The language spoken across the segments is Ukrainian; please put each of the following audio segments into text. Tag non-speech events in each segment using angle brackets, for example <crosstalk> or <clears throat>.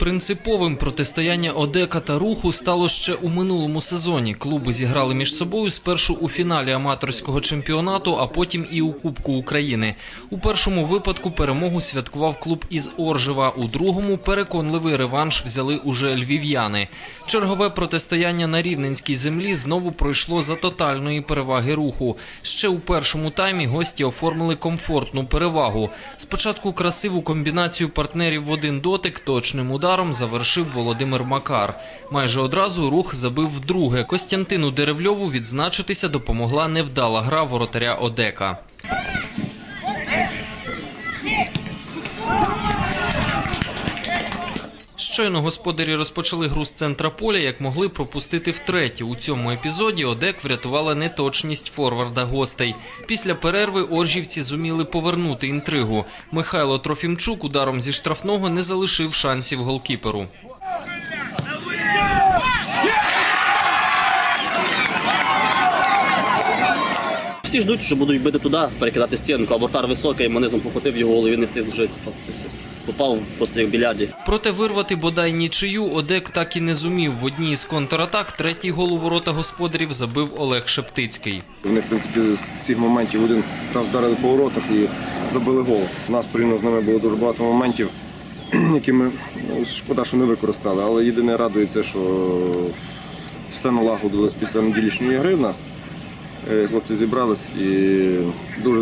Принциповим протистояння Одека та руху стало ще у минулому сезоні. Клуби зіграли між собою спершу у фіналі аматорського чемпіонату, а потім і у Кубку України. У першому випадку перемогу святкував клуб із Оржева. У другому переконливий реванш взяли уже львів'яни. Чергове протистояння на рівненській землі знову пройшло за тотальної переваги руху. Ще у першому таймі гості оформили комфортну перевагу. Спочатку красиву комбінацію партнерів в один дотик точним ударом завершив Володимир Макар. Майже одразу рух забив вдруге. Костянтину Деревльову відзначитися допомогла невдала гра воротаря Одека. Щойно господарі розпочали гру з центра поля, як могли пропустити втретє. У цьому епізоді Одек врятувала неточність форварда гостей. Після перерви оржівці зуміли повернути інтригу. Михайло Трофімчук ударом зі штрафного не залишив шансів голкіперу. Всі ждуть, що будуть бити туди, перекидати стінку, а вратар високий, манизом покотив його голову, він не встиг зжитися. Попав просто як в більярді. Проте вирвати бодай нічию Одек так і не зумів. В одній із контратак третій гол у ворота господарів забив Олег Шептицький. Вони, в принципі, з цих моментів один раз вдарили по воротах і забили гол. У нас порівняно з ними було дуже багато моментів, <clears throat> які ми ну, шкода, що не використали. Але єдине радує це, що все налагодилось після неділішньої гри в нас. Е, Хлопці зібрались і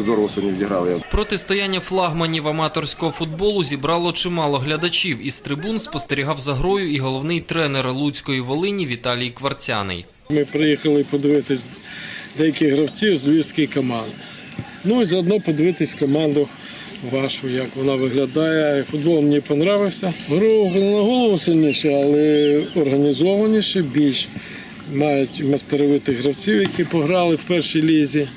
здорово сьогодні відіграли. Протистояння флагманів аматорського футболу зібрало чимало глядачів. Із трибун спостерігав за грою і головний тренер Луцької Волині Віталій Кварцяний. Ми приїхали подивитись деяких гравців з львівської команди. Ну і заодно подивитись команду вашу, як вона виглядає. Футбол мені понравився. Гру на голову сильніше, але організованіше, більш мають мастеровитих гравців, які пограли в першій лізі,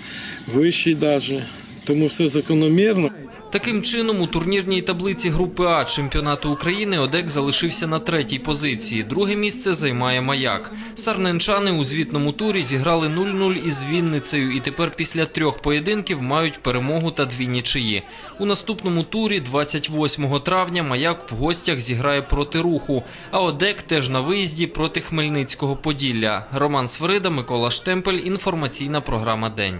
вищій навіть. Тому все закономірно. Таким чином, у турнірній таблиці групи А чемпіонату України Одек залишився на третій позиції. Друге місце займає маяк. Сарненчани у звітному турі зіграли 0-0 із Вінницею і тепер після трьох поєдинків мають перемогу та дві нічиї. У наступному турі, 28 травня, маяк в гостях зіграє проти руху. А Одек теж на виїзді проти Хмельницького Поділля. Роман Свирида, Микола Штемпель. Інформаційна програма День.